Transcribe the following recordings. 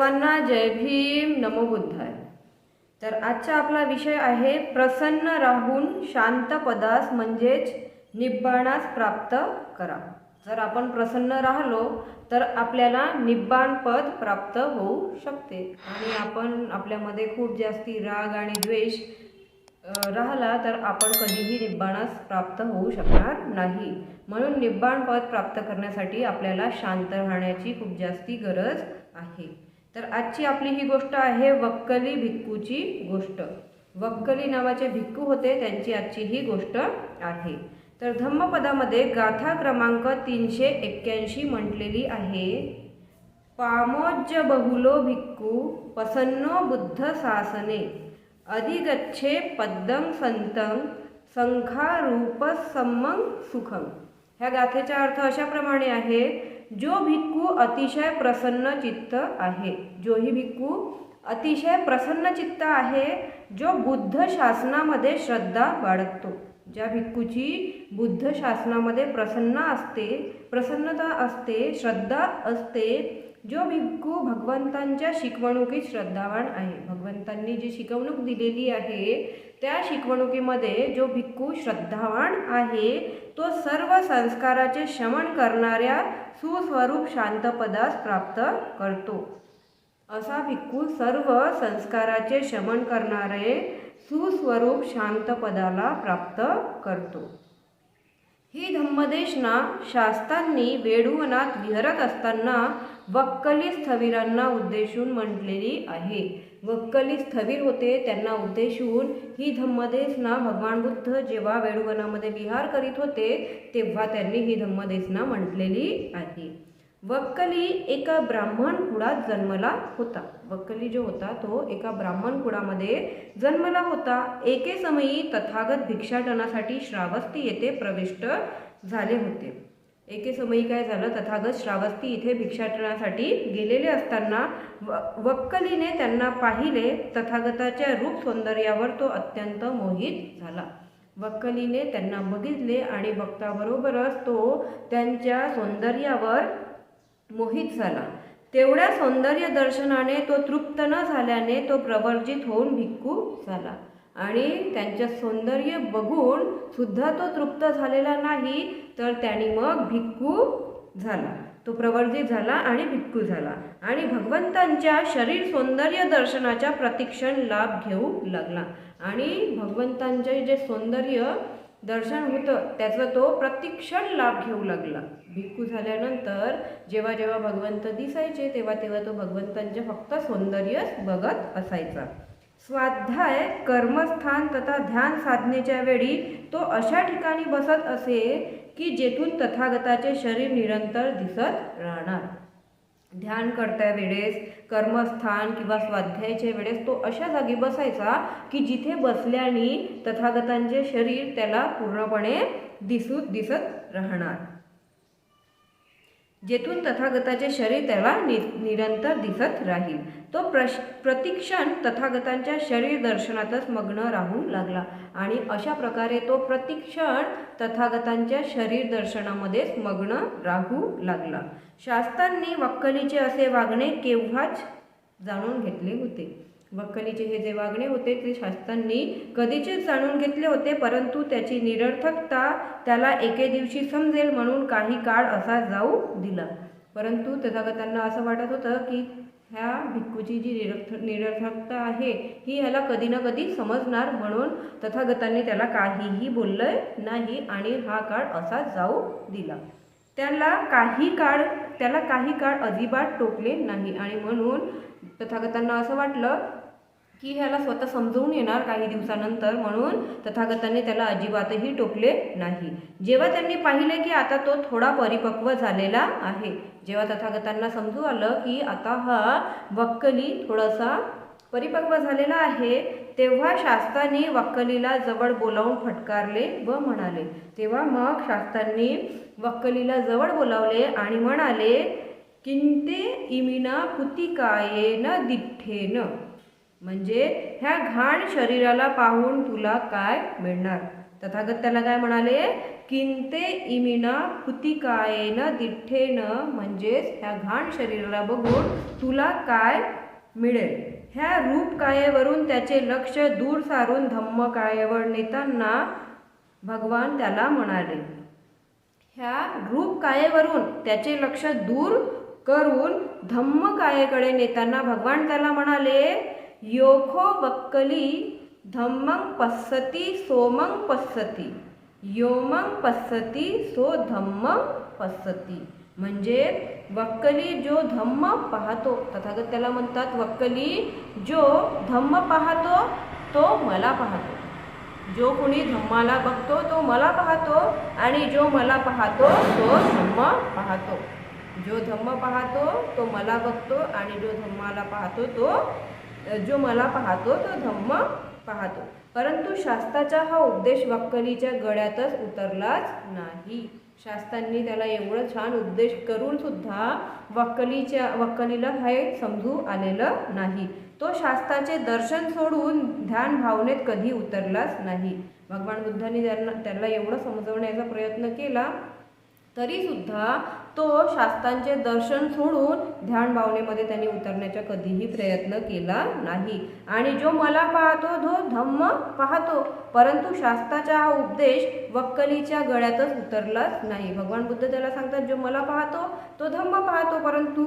सर्वांना जय भीम नमो बुद्धाय. तर आजचा आपला विषय आहे प्रसन्न राहून शांत पदास म्हणजेच निब्बाणास प्राप्त करा. जर आपण प्रसन्न राहिलो तर आपल्याला निब्बाण पद प्राप्त होऊ शकते. आणि आपण आपल्यामध्ये खूप जास्ती राग आणि द्वेष राहिला तर आपण कधीही निब्बाणास प्राप्त होऊ शकणार नाही. म्हणून निब्बाण पद प्राप्त करण्यासाठी आपल्याला शांत राहण्याची खूप जास्ती गरज आहे. तर आजची आपली ही गोष्ट आहे वक्कली भिक्कूची गोष्ट. वक्कली नावाचे भिक्खू होते त्यांची आजची ही गोष्ट आहे. तर धम्मपदामध्ये गाथा क्रमांक तीनशे एक्क्याऐंशी म्हटलेली आहे. पामोज्य बहुलो भिक्खू पसन्नो बुद्ध सासने अधिगच्छे पद्दं संतं संखारूप सम्मं सुखम ह्या गाथेचा अर्थ अशाप्रमाणे आहे जो भिक्खू अतिशय प्रसन्न चित्त आहे जोही भिक्खू अतिशय प्रसन्न चित्त आहे जो बुद्ध शासनामध्ये श्रद्धा बाळगतो. ज्या भिक्खूची बुद्ध शासनामध्ये प्रसन्न असते प्रसन्नता असते श्रद्धा असते जो भिक्खू भगवंतांच्या शिकवणुकीत श्रद्धावान आहे. भगवंतांनी जी शिकवणूक दिलेली आहे त्या शिकवणुकीमध्ये जो भिक्खू श्रद्धावान आहे तो सर्व संस्काराचे शमन करणाऱ्या सुस्वरूप शांतपदास प्राप्त करतो. असा भिक्खू सर्व संस्काराचे शमन करणारे सुस्वरूप शांतपदाला प्राप्त करतो. ही धम्मदेशना शास्त्रांनी वेडुवनात विहरत असताना वक्कली स्थविरांना उद्देशून म्हटलेली आहे. वक्कली स्थविर होते त्यांना उद्देशून ही धम्मदेसना भगवान बुद्ध जेव्हा वेडुवनामध्ये विहार करीत होते तेव्हा त्यांनी ही धम्मदेसना म्हटलेली आहे. वक्कली एका ब्राह्मण कुळात जन्मला होता. वक्कली जो होता तो एका ब्राह्मण कुळामध्ये जन्मला होता. एके समयी तथागत भिक्षाटनासाठी श्रावस्ती येथे प्रविष्ट झाले होते. एके समयी काय झालं? तथागत श्रावस्ती इथे भिक्षाटनासाठी गेलेले असताना व वक्कलीने त्यांना पाहिले. तथागताच्या रूप सौंदर्यावर तो अत्यंत मोहित झाला. वक्कलीने त्यांना बघितले आणि बघताबरोबरच तो त्यांच्या सौंदर्यावर मोहित झाला. तेवढ्या सौंदर्य दर्शनाने तो तृप्त न झाल्याने तो प्रवर्जित होऊन भिक्खू झाला. आणि त्यांच्या सौंदर्य बघून सुद्धा तो तृप्त झालेला नाही तर त्याने मग भिक्खू झाला. तो प्रवर्जित झाला आणि भिक्खू झाला. आणि भगवंतांच्या शरीर सौंदर्य दर्शनाच्या प्रतिक्षण लाभ घेऊ लागला. आणि भगवंतांचे जे सौंदर्य दर्शन होतं त्याचा तो प्रतिक्षण लाभ घेऊ लागला. भिक्खू झाल्यानंतर जेव्हा जेव्हा भगवंत दिसायचे तेव्हा तेव्हा तो भगवंतांचे फक्त सौंदर्यच बघत असायचा. स्वाध्याय कर्मस्थान तथा ध्यान साधनेच्या वेळी तो अशा ठिकाणी बसत असे की जेथून तथागताचे शरीर निरंतर दिसत राहणार. ध्यान करत्या वेळेस कर्मस्थान किंवा स्वाध्यायाच्या वेळेस तो अशा जागी बसायचा की जिथे बसल्याने तथागतांचे शरीर त्याला पूर्णपणे दिसू दिसत राहणार. जेथून तथागताचे शरीर त्याला नि निरंतर दिसत राहील. तो प्रश प्रतिक्षण तथागतांच्या शरीर दर्शनातच मग्न राहू लागला आणि अशा प्रकारे तो प्रतिक्षण तथागतांच्या शरीर दर्शनामध्येच मग्न राहू लागला. शास्त्रांनी वक्कलीचे असे वागणे केव्हाच जाणून घेतले होते. वक्कलीचे हे जे वागणे होते ते शास्त्रांनी कधीचेच जाणून घेतले होते परंतु त्याची निरर्थकता त्याला एके दिवशी समजेल म्हणून काही काळ असा जाऊ दिला. परंतु तथागतांना असं वाटत होतं की ह्या भिक्खूची जी निरर्थ निरर्थकता आहे ही ह्याला कधी ना कधी समजणार म्हणून तथागतांनी त्याला काहीही बोललं नाही आणि हा काळ असा जाऊ दिला. त्याला काही काळ त्याला काही काळ अजिबात टोकले नाही आणि म्हणून तथागतांना असं वाटलं की ह्याला स्वतः समजवून येणार काही दिवसानंतर म्हणून तथागतांनी त्याला अजिबातही टोकले नाही. जेव्हा त्यांनी पाहिले की आता तो थोडा परिपक्व झालेला आहे जेव्हा तथागतांना समजू आलं की आता हा वक्कली थोडासा परिपक्व झालेला आहे तेव्हा शास्त्रांनी वक्कलीला जवळ बोलावून फटकारले व म्हणाले. तेव्हा मग शास्त्रांनी वक्कलीला जवळ बोलावले आणि म्हणाले किंते इमिना कुतिकायेन दिठ्ठेन. म्हणजे ह्या घाण शरीराला पाहून तुला काय मिळणार? तथागत त्याला काय म्हणाले? किंते इमिना फुतिकायेन दिठ्ठेनं म्हणजेच ह्या घाण शरीराला बघून तुला काय मिळेल? ह्या रूपकायेवरून त्याचे लक्ष दूर सारून धम्मकायेवर नेताना भगवान त्याला म्हणाले. ह्या रूपकायेवरून त्याचे लक्ष दूर करून धम्मकायेकडे नेताना भगवान त्याला म्हणाले योखो वक्कली धम्मं पस्सती सोमं पस्सती योमं पस्सती सो धम्म पस्सती म्हणजे वक्कली जो धम्म पाहतो तथागत त्याला म्हणतात वक्कली जो धम्म पाहतो तो मला पाहतो. जो कोणी धम्माला बघतो तो मला पाहतो आणि जो मला पाहतो तो धम्म पाहतो. जो धम्म पाहतो तो मला बघतो आणि जो धम्माला पाहतो तो जो मला पाहतो तो धम्म पाहतो. परंतु शास्त्राचा हा उपदेश वक्कलीच्या गळ्यातच उतरलाच नाही. शास्त्रांनी त्याला एवढं छान उपदेश करून सुद्धा वक्कलीच्या वक्कलीला हे समजू आलेलं नाही. तो शास्त्राचे दर्शन सोडून ध्यान भावनेत कधी उतरलाच नाही. भगवान बुद्धांनी त्यांना त्याला एवढं समजवण्याचा प्रयत्न केला तरीसुद्धा तो शास्त्रांचे दर्शन सोडून ध्यान भावनेमध्ये त्यांनी उतरण्याचा कधीही प्रयत्न केला नाही. आणि जो मला पाहतो तो धम्म पाहतो. परंतु शास्त्राचा हा उपदेश वक्कलीच्या गळ्यातच उतरलाच नाही. भगवान बुद्ध त्याला सांगतात जो मला पाहतो तो धम्म पाहतो परंतु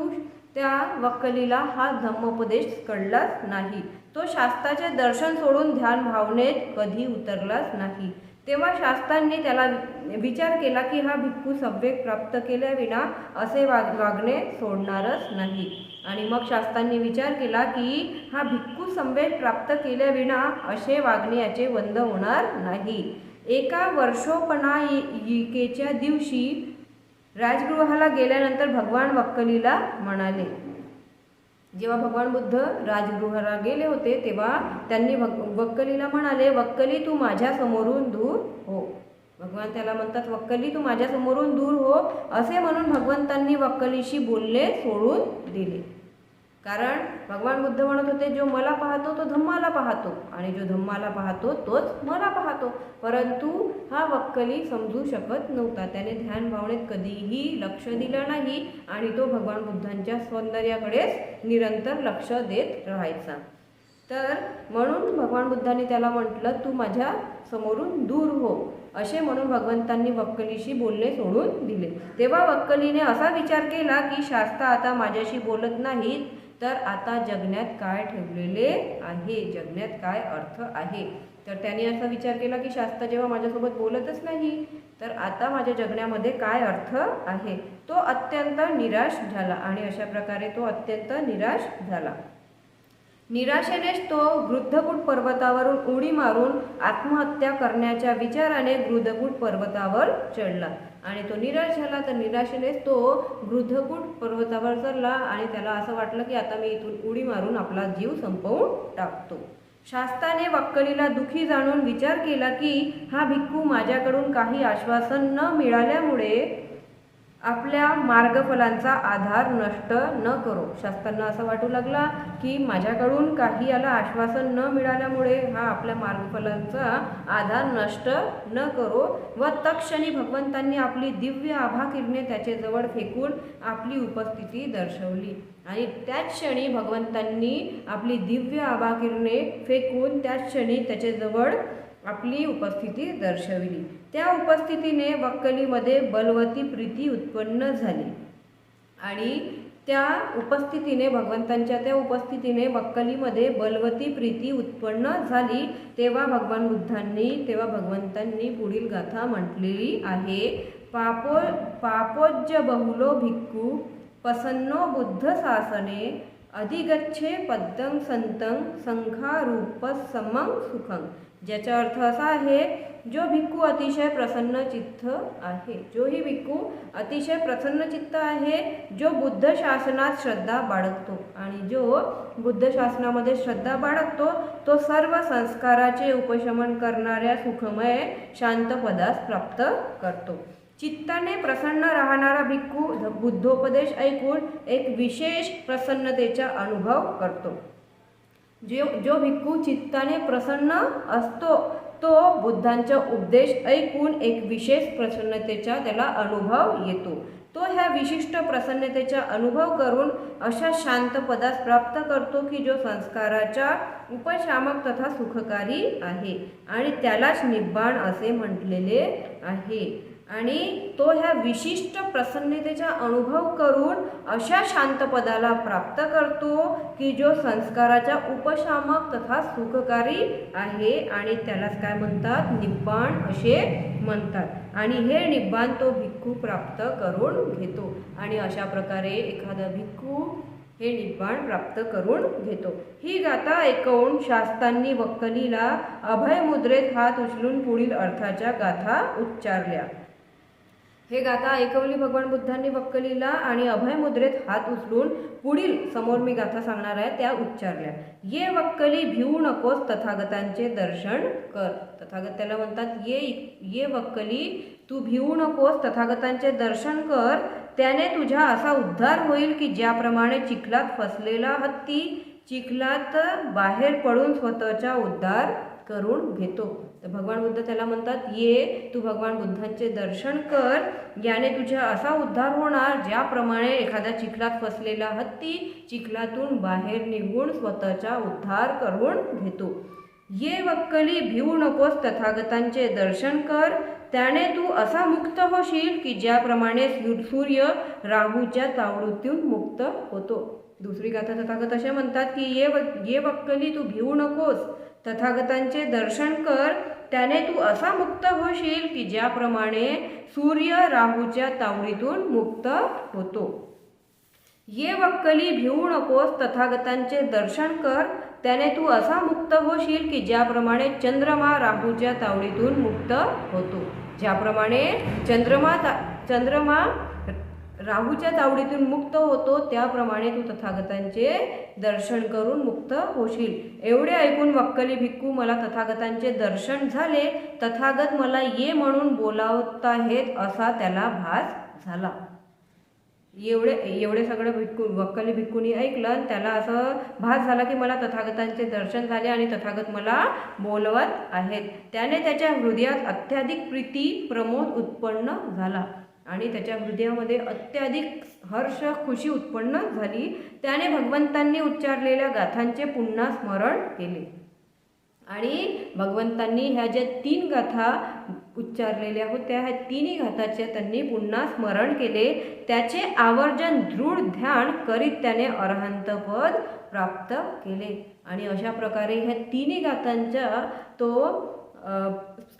त्या वक्कलीला हा धम्मोपदेश कळलाच नाही. तो शास्त्राचे दर्शन सोडून ध्यान भावनेत कधी उतरलाच नाही. तेव्हा शास्त्रांनी त्याला विचार केला की हा भिक्खू सव्यक प्राप्त केल्याविना असे वाग वागणे सोडणारच नाही. आणि मग शास्त्रांनी विचार केला की हा भिक्खू संवेद प्राप्त केल्याविना असे वागणे याचे बंद होणार नाही. एका वर्षोपणायिकेच्या दिवशी राजगृहाला गेल्यानंतर भगवान वक्कलीला म्हणाले जेव्हा भगवान बुद्ध राजगृहाला गेले होते तेव्हा त्यांनी वक वक्कलीला म्हणाले वक्कली तू माझ्या समोरून दूर हो. भगवान त्याला म्हणतात वक्कली तू माझ्या समोरून दूर हो असे म्हणून भगवंतांनी वक्कलीशी बोलणे सोडून दिले. कारण भगवान बुद्ध म्हणत होते जो मला पाहतो तो धम्माला पाहतो. आणि जो धम्माला पाहतो तोच मला पाहतो. परंतु हा वक्कली समजू शकत नव्हता. त्याने ध्यान भावनेत कधीही लक्ष दिलं नाही आणि तो भगवान बुद्धांच्या सौंदर्याकडेच निरंतर लक्ष देत राहायचा. तर म्हणून भगवान बुद्धांनी त्याला म्हटलं तू माझ्या समोरून दूर हो. असे म्हणून भगवंतांनी वक्कलीशी बोलणे सोडून दिले. तेव्हा वक्कलीने असा विचार केला की शास्त्र आता माझ्याशी बोलत नाहीत. तर आता जगण्यात काय ठेवलेले आहे? जगण्यात काय अर्थ आहे? तर त्याने असा विचार केला की शास्त्र जेव्हा माझ्यासोबत बोलतच नाही तर आता माझ्या जगण्यामध्ये काय अर्थ आहे? तो अत्यंत निराश झाला आणि अशा प्रकारे तो अत्यंत निराश झाला. निराशेनेच तो वृद्धकूट पर्वतावरून उडी मारून आत्महत्या करण्याच्या विचाराने वृद्धकूट पर्वतावर चढला. आणि तो निराश झाला तर निराशेनेच तो वृद्धकूट पर्वतावर चढला आणि त्याला असं वाटलं की आता मी इथून उडी मारून आपला जीव संपवून टाकतो. शास्त्राने वक्कलीला दुखी जाणून विचार केला की हा भिक्खू माझ्याकडून काही आश्वासन न मिळाल्यामुळे आपल्या मार्गफलांचा आधार नष्ट न करो. शास्त्रांना असं वाटू लागला की माझ्याकडून काही याला आश्वासन न मिळाल्यामुळे हा आपल्या मार्गफलांचा आधार नष्ट न करो व तक्षणी भगवंतांनी आपली दिव्य आभा किरणे त्याच्याजवळ फेकून आपली उपस्थिती दर्शवली. आणि त्याच क्षणी भगवंतांनी आपली दिव्य आभा किरणे फेकून त्याच क्षणी त्याच्याजवळ आपली उपस्थिती दर्शविली. त्या उपस्थितीने वक्कलीमध्ये बलवती प्रीती उत्पन्न झाली. आणि त्या उपस्थितीने भगवंतांच्या त्या उपस्थितीने वक्कलीमध्ये बलवती प्रीती उत्पन्न झाली. तेव्हा भगवान बुद्धांनी तेव्हा भगवंतांनी पुढील गाथा म्हटलेली आहे पापो पापोज्य बहुलो भिक्खू पसन्नो बुद्ध सासने अधिगच्छे पद्दं संतं संखारूप समं सुखं. ज्याचा अर्थ असा आहे जो भिक्खू अतिशय प्रसन्न चित्त आहे जोही भिक्खू अतिशय प्रसन्न चित्त आहे जो बुद्ध शासनात श्रद्धा बाळगतो आणि जो बुद्ध शासनामध्ये श्रद्धा बाळगतो तो सर्व संस्काराचे उपशमन करणाऱ्या सुखमय शांत पदास प्राप्त करतो. चित्ताने प्रसन्न राहणारा भिक्खू बुद्धोपदेश ऐकून एक विशेष प्रसन्नतेचा अनुभव करतो. जो जो भिक्खू चित्ताने प्रसन्न असतो तो बुद्धांचा उपदेश ऐकून एक विशेष प्रसन्नतेचा त्याला अनुभव येतो. तो ह्या विशिष्ट प्रसन्नतेचा अनुभव करून अशा शांत पदास प्राप्त करतो की जो संस्काराच्या उपशामक तथा सुखकारी आहे आणि त्यालाच निब्बाण असे म्हटलेले आहे. आणि तो ह्या विशिष्ट प्रसन्नतेचा अनुभव करून अशा शांत पदाला प्राप्त करतो की जो संस्काराच्या उपशामक तथा सुखकारी आहे आणि त्यालाच काय म्हणतात? निब्बाण असे म्हणतात. आणि हे निब्बाण तो भिक्खू प्राप्त करून घेतो. आणि अशा प्रकारे एखादा भिक्खू हे निब्बाण प्राप्त करून घेतो. ही गाथा ऐकवून शास्त्रांनी वक्कलीला अभय मुद्रेत हात उचलून पुढील अर्थाच्या गाथा उच्चारल्या. हे गाथा ऐकवली भगवान बुद्धांनी वक्कलीला आणि अभय मुद्रेत हात उचलून पुढील समोर मी गाथा सांगणार आहे त्या उच्चारल्या. ये वक्कली भिवू नकोस तथागतांचे दर्शन कर. तथागत त्याला म्हणतात ये ये वक्कली तू भिवू नकोस तथागतांचे दर्शन कर. त्याने तुझा असा उद्धार होईल की ज्याप्रमाणे चिखलात फसलेला हत्ती चिखलात बाहेर पडून स्वतःचा उद्धार करून घेतो. तर भगवान बुद्ध त्याला म्हणतात ये तू भगवान बुद्धांचे दर्शन कर. याने तुझ्या असा उद्धार होणार ज्याप्रमाणे एखादा चिखलात फसलेला हत्ती चिखलातून बाहेर निघून स्वतःचा उद्धार करून घेतो. ये वक्कली भिवू नकोस तथागतांचे दर्शन कर. त्याने तू असा मुक्त होशील की ज्याप्रमाणे सूर्य राहूच्या तावडूतून मुक्त होतो. दुसरी गाथा तथागत असे म्हणतात की ये वक ये वक्कली तू भिवू नकोस. तथागतांचे दर्शन कर त्याने तू असा मुक्त होशील की ज्याप्रमाणे सूर्य राहूच्या तावडीतून मुक्त होतो. ये वक्कली भिवू नकोस तथागतांचे दर्शन कर त्याने तू असा मुक्त होशील की ज्याप्रमाणे चंद्रमा राहूच्या तावडीतून मुक्त होतो. ज्याप्रमाणे चंद्रमा ता चंद्रमा राहूच्या तावडीतून मुक्त होतो त्याप्रमाणे तू तथागतांचे दर्शन करून मुक्त होशील. एवढे ऐकून वक्कली भिक्खू मला तथागतांचे दर्शन झाले. तथागत मला ये म्हणून बोलावत आहेत असा त्याला भास झाला. एवढे एवढे सगळं भिक्खू वक्कली भिक्खूनी ऐकलं आणि त्याला असं भास झाला की मला तथागतांचे दर्शन झाले आणि तथागत मला बोलवत आहेत. त्याने त्याच्या हृदयात अत्याधिक प्रीती प्रमोद उत्पन्न झाला. आणि त्याच्या हृदयामध्ये अत्याधिक हर्ष खुशी उत्पन्न झाली. त्याने भगवंतांनी उच्चारलेल्या गाथांचे पुन्हा स्मरण केले. आणि भगवंतांनी ह्या ज्या तीन गाथा उच्चारलेल्या होत्या ह्या तिन्ही गाथाचे त्यांनी पुन्हा स्मरण केले. त्याचे आवर्जन दृढ ध्यान करीत त्याने अरहंतपद प्राप्त केले. आणि अशा प्रकारे ह्या तिन्ही गाथांच्या तो अ,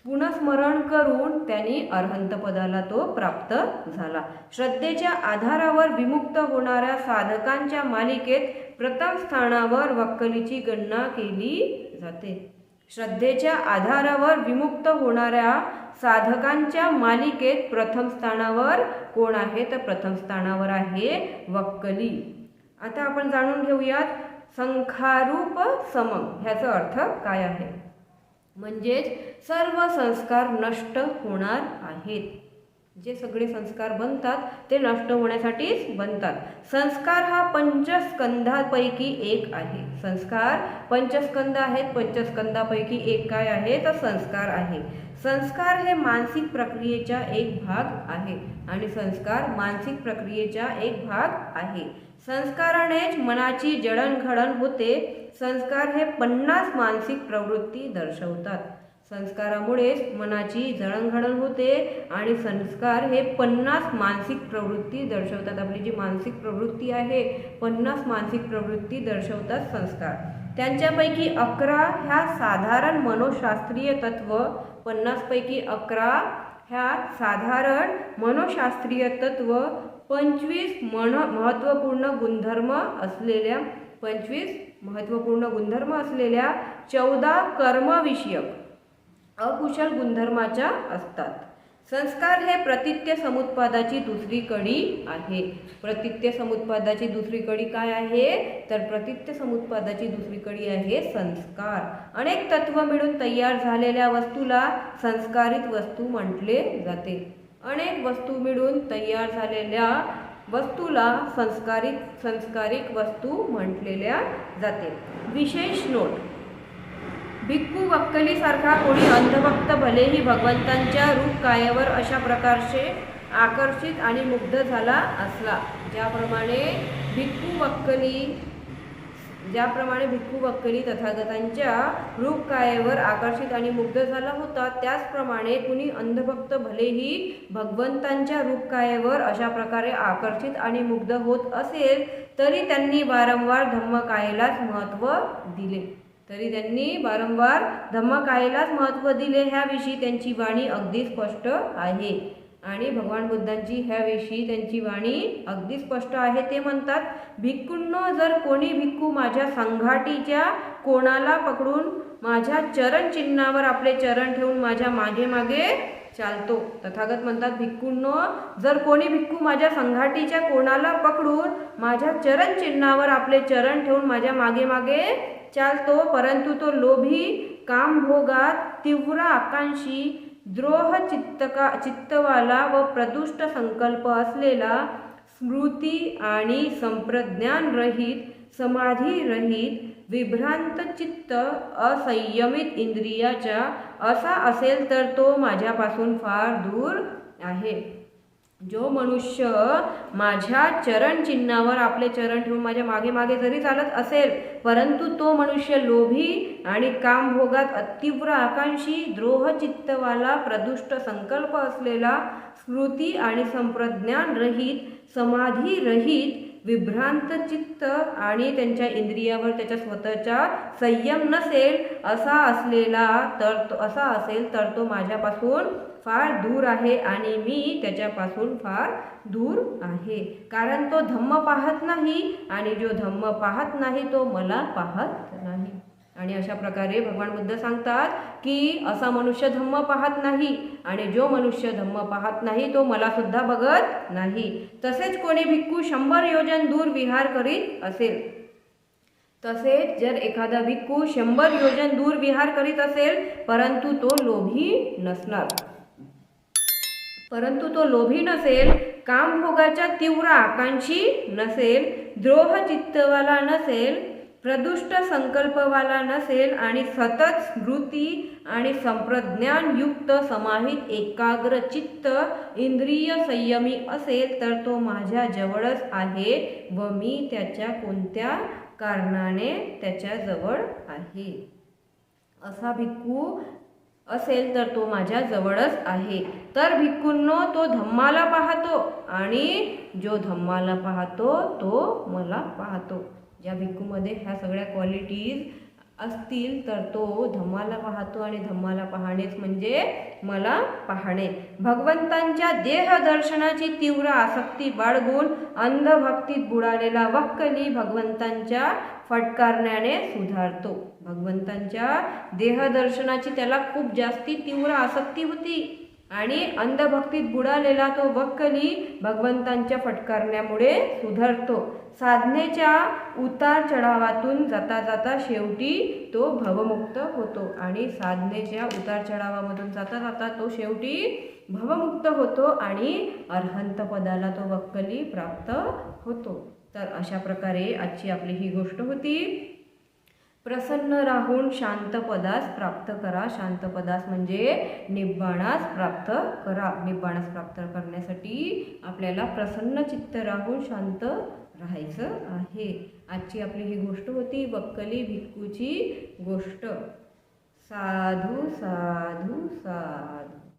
पुनस्मरण करून त्यांनी अर्हंतपदाला तो प्राप्त झाला. श्रद्धेच्या आधारावर विमुक्त होणाऱ्या साधकांच्या मालिकेत प्रथम स्थानावर वक्कलीची गणना केली जाते. श्रद्धेच्या आधारावर विमुक्त होणाऱ्या साधकांच्या मालिकेत प्रथम स्थानावर कोण आहे? तर प्रथम स्थानावर आहे वक्कली. आता आपण जाणून घेऊयात संखारूप समम ह्याचा अर्थ काय आहे? म्हणजेच सर्व संस्कार नष्ट होणार आहेत. जे सगळे संस्कार बनतात ते नष्ट होण्यासाठीच बनतात. संस्कार हा पंचस्कंधापैकी एक आहे. संस्कार पंचस्कंद आहेत पंचस्कंदापैकी एक काय आहे? तर संस्कार आहे. संस्कार हे मानसिक प्रक्रियेचा एक भाग आहे आणि संस्कार मानसिक प्रक्रियेचा एक भाग आहे. संस्कारानेच मनाची जडणघडण होते. संस्कार हे पन्नास मानसिक प्रवृत्ती दर्शवतात. संस्कारामुळेच मनाची जडणघडण होते आणि संस्कार हे पन्नास मानसिक प्रवृत्ती दर्शवतात. आपली जी मानसिक प्रवृत्ती आहे पन्नास मानसिक प्रवृत्ती दर्शवतात संस्कार. त्यांच्यापैकी अकरा ह्या साधारण मनोशास्त्रीय तत्व पन्नासपैकी अकरा ह्या साधारण मनोशास्त्रीय तत्व पंचवीस मन महत्त्वपूर्ण गुणधर्म असलेल्या पंचवीस महत्त्वपूर्ण गुणधर्म असलेल्या चौदा कर्मविषयक अकुशल गुणधर्माच्या असतात. संस्कार हे प्रतित्य समुत्पादाची दुसरी कडी आहे. प्रतित्य समुत्पादाची दुसरी कडी काय आहे? तर प्रतित्य समुत्पादाची दुसरी कडी आहे संस्कार. अनेक तत्व मिळून तयार झालेल्या वस्तूला संस्कारित वस्तू म्हटले जाते. अनेक वस्तू मिळून तयार झालेल्या वस्तूला संस्कारित संस्कारिक वस्तू म्हटलेल्या जाते. विशेष नोट. भिक्खू वक्कलीसारखा कोणी अंधभक्त भलेही भगवंतांच्या रूपकायावर अशा प्रकारचे आकर्षित आणि मुग्ध झाला असला. ज्याप्रमाणे भिक्खू वक्कली ज्याप्रमाणे भिक्खू वक्कली तथागतांच्या रूप कायेवर आकर्षित आणि मुग्ध झाला होता त्याचप्रमाणे कुणी अंधभक्त भलेही भगवंतांच्या रूप कायेवर अशा प्रकारे आकर्षित आणि मुग्ध होत असेल तरी त्यांनी वारंवार धम्मकायेलाच महत्त्व दिले. तरी त्यांनी वारंवार धम्मकायेलाच महत्त्व दिले ह्याविषयी त्यांची वाणी अगदी स्पष्ट आहे. आणि भगवान बुद्धांची ह्याविषयी त्यांची वाणी अगदी स्पष्ट आहे. ते म्हणतात भिक्कूंनो जर कोणी भिक्खू माझ्या संघाटीच्या कोणाला पकडून माझ्या चरण चिन्हावर आपले चरण ठेवून माझ्या मागे मागे चालतो. तथागत म्हणतात भिक्खूंनो जर कोणी भिक्खू माझ्या संघाटीच्या कोणाला पकडून माझ्या चरण चिन्हावर आपले चरण ठेवून माझ्या मागे मागे चालतो परंतु तो लोभी कामभोगात तीव्र आकांक्षी द्रोह चित्तका चित्तवाला व प्रदुष्ट संकल्प असलेला स्मृती आणि संप्रज्ञान रहित समाधी रहित विभ्रांत चित्त असंयमित इंद्रियाचा असा असेल तर तो माझ्यापासून फार दूर आहे. जो मनुष्य माझ्या चरण चिन्हावर आपले चरण ठेवून माझ्या मागे मागे जरी चालत असेल परंतु तो मनुष्य लोभी आणि कामभोगात अतिव्र आकांक्षी द्रोहचित्तवाला प्रदुष्ट संकल्प असलेला स्मृती आणि संप्रज्ञान रहित समाधी रहित विभ्रांत चित्त आणि त्यांच्या इंद्रियावर त्याच्या स्वतःचा संयम नसेल असा असलेला तर तो असा असेल तर तो माझ्यापासून फार दूर आहे आणि मी त्याच्यापासून फार दूर आहे. कारण तो धम्म पाहत नाही आणि जो धम्म पाहत नाही तो मला पाहत नाही. आणि अशा प्रकारे भगवान बुद्ध सांगतात की असा मनुष्य धम्म पाहत नाही आणि जो मनुष्य धम्म पाहत नाही तो मला सुद्धा बघत नाही. तसेच कोणी भिक्खू शंभर योजन दूर विहार करीत असेल तसेच जर एखादा भिक्खू शंभर योजन दूर विहार करीत असेल परंतु तो लोभी नसणार. परंतु तो लोभी नसेल कामभोगाच्या तीव्र आकांक्षी नसेल द्रोह चित्तवाला नसेल प्रदुष्ट संकल्पवाला नसेल आणि सतत स्मृती आणि संप्रज्ञानयुक्त समाहित एकाग्र चित्त इंद्रिय संयमी असेल तर तो माझ्या जवळच आहे व मी त्याच्या कोणत्या कारणाने त्याच्याजवळ आहे. असा भिक्खू असेल तर तो माझ्या जवळच आहे. तर भिक्खूंनो तो धम्माला पाहतो आणि जो धम्माला पाहतो तो मला पाहतो. ज्या भिक्खूमध्ये ह्या सगळ्या क्वालिटीज असतील तर तो धम्माला पाहतो आणि धम्माला पाहणेच म्हणजे मला पाहणे. भगवंतांच्या देहदर्शनाची तीव्र आसक्ती बाळगून अंधभक्तीत बुडालेला वक्कली भगवंतांच्या फटकारण्याने सुधारतो. भगवंतांच्या देहदर्शनाची त्याला खूप जास्ती तीव्र आसक्ती होती आणि अंधभक्तीत बुडालेला तो वक्कली भगवंतांच्या फटकारण्यामुळे सुधारतो. साधनेच्या उतार चढावातून जाता जाता शेवटी तो भवमुक्त होतो आणि साधनेच्या उतार चढावामधून जाता जाता तो शेवटी भवमुक्त होतो आणि अर्हंत पदाला तो वक्कली प्राप्त होतो. तर अशा प्रकारे आजची आपली ही गोष्ट होती. प्रसन्न राहून शांतपदास प्राप्त करा. शांतपदास म्हणजे निब्बाणास प्राप्त करा. निब्बाणास प्राप्त करण्यासाठी आपल्याला प्रसन्न चित्त राहून शांत राहायचं आहे. आजची आपली ही गोष्ट होती वक्कली भिक्कूची गोष्ट. साधू साधू साधू.